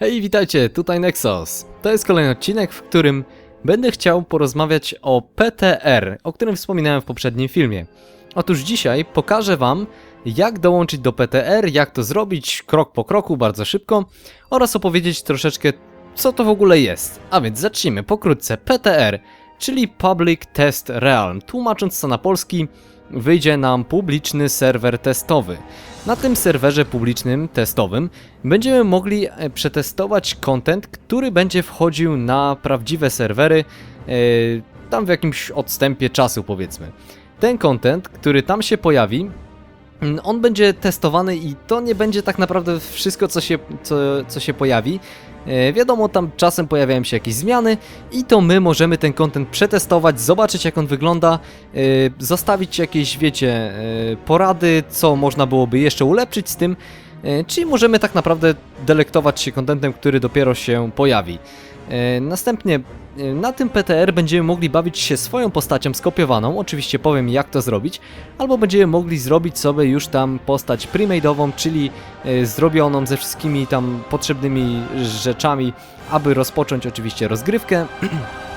Hej, witajcie, tutaj Nexus. To jest kolejny odcinek, w którym będę chciał porozmawiać o PTR, o którym wspominałem w poprzednim filmie. Otóż dzisiaj pokażę Wam, jak dołączyć do PTR, jak to zrobić krok po kroku, bardzo szybko, oraz opowiedzieć troszeczkę, co to w ogóle jest. A więc zacznijmy pokrótce. PTR, czyli Public Test Realm. Tłumacząc to na polski, wyjdzie nam publiczny serwer testowy. Na tym serwerze publicznym testowym będziemy mogli e, przetestować content, który będzie wchodził na prawdziwe serwery, e, tam w jakimś odstępie czasu powiedzmy. Ten content, który tam się pojawi, on będzie testowany i to nie będzie tak naprawdę wszystko, co się, co, co się pojawi. E, Wiadomo, tam czasem pojawiają się jakieś zmiany i to my możemy ten content przetestować, zobaczyć jak on wygląda, e, zostawić jakieś, wiecie, e, porady, co można byłoby jeszcze ulepszyć z tym, czyli możemy tak naprawdę delektować się contentem, który dopiero się pojawi. E, Następnie e, na tym PTR będziemy mogli bawić się swoją postacią skopiowaną, oczywiście powiem jak to zrobić, albo będziemy mogli zrobić sobie już tam postać premade'ową, czyli e, zrobioną ze wszystkimi tam potrzebnymi rzeczami, aby rozpocząć oczywiście rozgrywkę.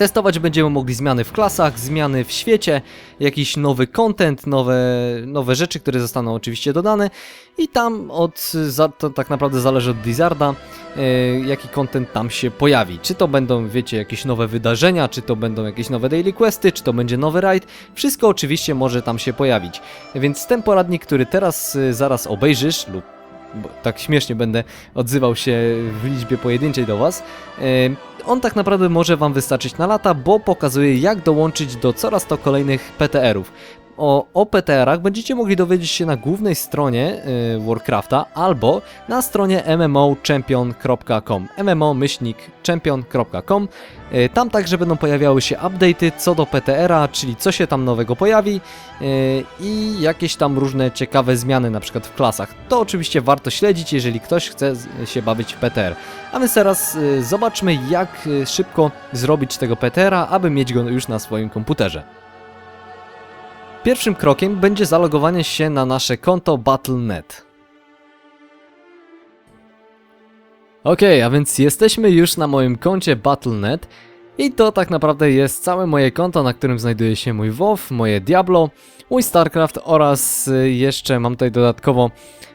Testować będziemy mogli zmiany w klasach, zmiany w świecie, jakiś nowy content, nowe, nowe rzeczy, które zostaną oczywiście dodane. I tam od, to tak naprawdę zależy od Blizzarda, jaki content tam się pojawi. Czy to będą, wiecie, jakieś nowe wydarzenia, czy to będą jakieś nowe daily questy, czy to będzie nowy raid, wszystko oczywiście może tam się pojawić. Więc ten poradnik, który teraz e, zaraz obejrzysz lub bo tak śmiesznie będę odzywał się w liczbie pojedynczej do Was. e, On tak naprawdę może Wam wystarczyć na lata, bo pokazuje jak dołączyć do coraz to kolejnych PTR-ów. O, o PTR-ach będziecie mogli dowiedzieć się na głównej stronie e, Warcrafta albo na stronie mmochampion.com mmo-champion.com E, Tam także będą pojawiały się update'y co do PTR-a, czyli co się tam nowego pojawi e, i jakieś tam różne ciekawe zmiany na przykład w klasach. To oczywiście warto śledzić, jeżeli ktoś chce się bawić w PTR. A więc teraz e, zobaczmy jak e, szybko zrobić tego PTR-a, aby mieć go już na swoim komputerze. Pierwszym krokiem będzie zalogowanie się na nasze konto Battle.net. Okej, a więc jesteśmy już na moim koncie Battle.net i to tak naprawdę jest całe moje konto, na którym znajduje się mój WoW, moje Diablo, mój StarCraft oraz y, jeszcze mam tutaj dodatkowo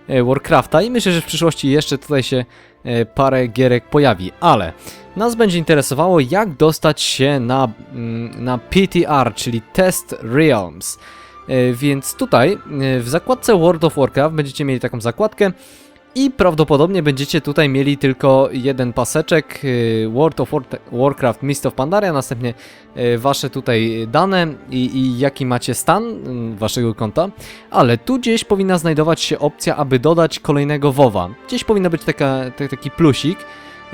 e, Warcrafta. I myślę, że w przyszłości jeszcze tutaj się e, parę gierek pojawi, ale nas będzie interesowało jak dostać się na, mm, na PTR, czyli Test Realms. Więc tutaj w zakładce World of Warcraft będziecie mieli taką zakładkę i prawdopodobnie będziecie tutaj mieli tylko jeden paseczek y, World of War Warcraft Mist of Pandaria, następnie y, wasze tutaj dane i, i jaki macie stan y, waszego konta, ale tu gdzieś powinna znajdować się opcja, aby dodać kolejnego WoWa. Gdzieś powinna być taka, ta- taki plusik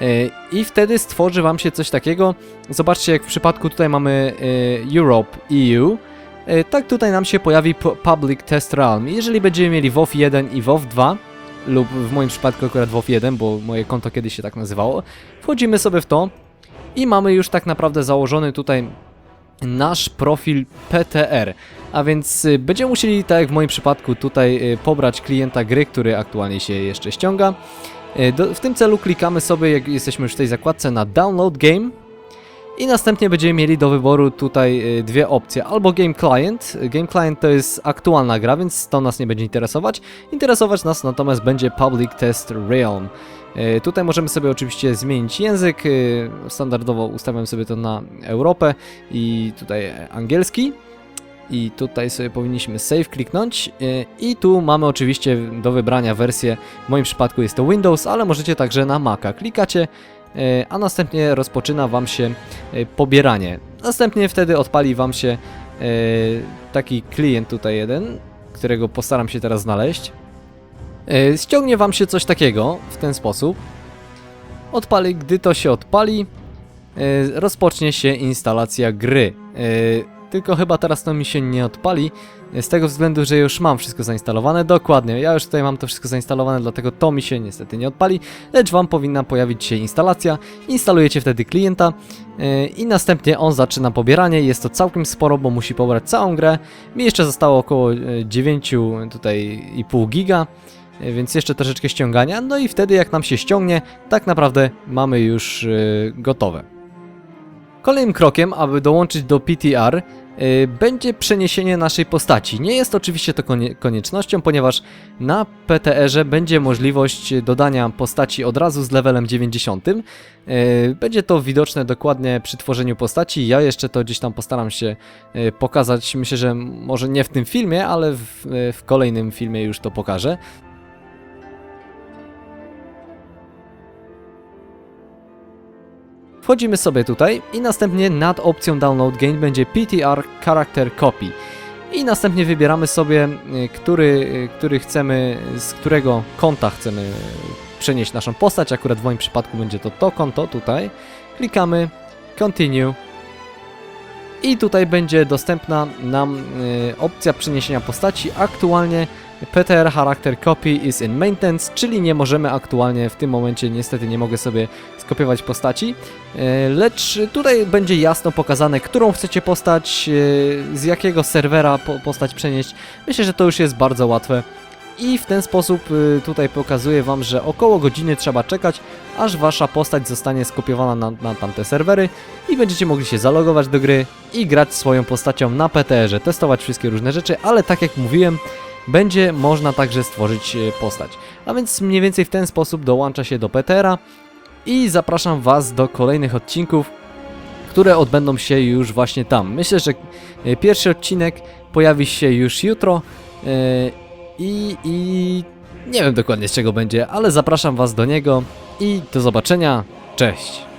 y, i wtedy stworzy wam się coś takiego. Zobaczcie, jak w przypadku tutaj mamy Europe EU, tak tutaj nam się pojawi pu- Public Test Realm. Jeżeli będziemy mieli WoW 1 i WoW 2, lub w moim przypadku akurat WoW 1, bo moje konto kiedyś się tak nazywało. Wchodzimy sobie w to i mamy już tak naprawdę założony tutaj nasz profil PTR. A więc y, będziemy musieli, tak jak w moim przypadku, tutaj y, pobrać klienta gry, który aktualnie się jeszcze ściąga. Y, w tym celu klikamy sobie, jak jesteśmy już w tej zakładce, na Download Game. I następnie będziemy mieli do wyboru tutaj y, dwie opcje. Albo Game Client. Game Client to jest aktualna gra, więc to nas nie będzie interesować. Interesować nas natomiast będzie Public Test Realm. Y, Tutaj możemy sobie oczywiście zmienić język. y, Standardowo ustawiam sobie to na Europę i tutaj angielski. I tutaj sobie powinniśmy save kliknąć i tu mamy oczywiście do wybrania wersję, w moim przypadku jest to Windows, ale możecie także na Maca. Klikacie, a następnie rozpoczyna Wam się y, pobieranie. Następnie wtedy odpali Wam się y, taki klient tutaj jeden, którego postaram się teraz znaleźć. Ściągnie Wam się coś takiego w ten sposób. Odpali, gdy to się odpali, rozpocznie się instalacja gry. Tylko chyba teraz to mi się nie odpali, z tego względu, że już mam wszystko zainstalowane. Dokładnie, ja już tutaj mam to wszystko zainstalowane, dlatego to mi się niestety nie odpali, lecz Wam powinna pojawić się instalacja. Instalujecie wtedy klienta y, i następnie on zaczyna pobieranie. Jest to całkiem sporo, bo musi pobrać całą grę. Mi jeszcze zostało około y, 9 tutaj i pół giga. e, więc jeszcze troszeczkę ściągania, no i wtedy jak nam się ściągnie, tak naprawdę mamy już e, gotowe. Kolejnym krokiem, aby dołączyć do PTR, będzie przeniesienie naszej postaci. Nie jest oczywiście to konie koniecznością, ponieważ na PTR-ze będzie możliwość dodania postaci od razu z levelem 90. Y, Będzie to widoczne dokładnie przy tworzeniu postaci. Ja jeszcze to gdzieś tam postaram się y, pokazać. Myślę, że może nie w tym filmie, ale w, y, w kolejnym filmie już to pokażę. Wchodzimy sobie tutaj i następnie nad opcją Download Game będzie PTR Character Copy. I następnie wybieramy sobie, y, który, y, który chcemy, z którego konta chcemy y, przenieść naszą postać. Akurat w moim przypadku będzie to to konto tutaj. Klikamy Continue. I tutaj będzie dostępna nam opcja przeniesienia postaci. Aktualnie PTR Character Copy is in maintenance, czyli nie możemy aktualnie w tym momencie, niestety nie mogę sobie skopiować postaci. E, Lecz tutaj będzie jasno pokazane, którą chcecie postać, e, z jakiego serwera po- postać przenieść. Myślę, że to już jest bardzo łatwe. I w ten sposób e, tutaj pokazuję Wam, że około godziny trzeba czekać, aż Wasza postać zostanie skopiowana na, na tamte serwery i będziecie mogli się zalogować do gry i grać swoją postacią na PTR-ze, testować wszystkie różne rzeczy, ale tak jak mówiłem, będzie można także stworzyć e, postać. A więc mniej więcej w ten sposób dołącza się do PTR-a i zapraszam Was do kolejnych odcinków, które odbędą się już właśnie tam. Myślę, że e, pierwszy odcinek pojawi się już jutro e, i, i nie wiem dokładnie z czego będzie, ale zapraszam Was do niego i do zobaczenia. Cześć!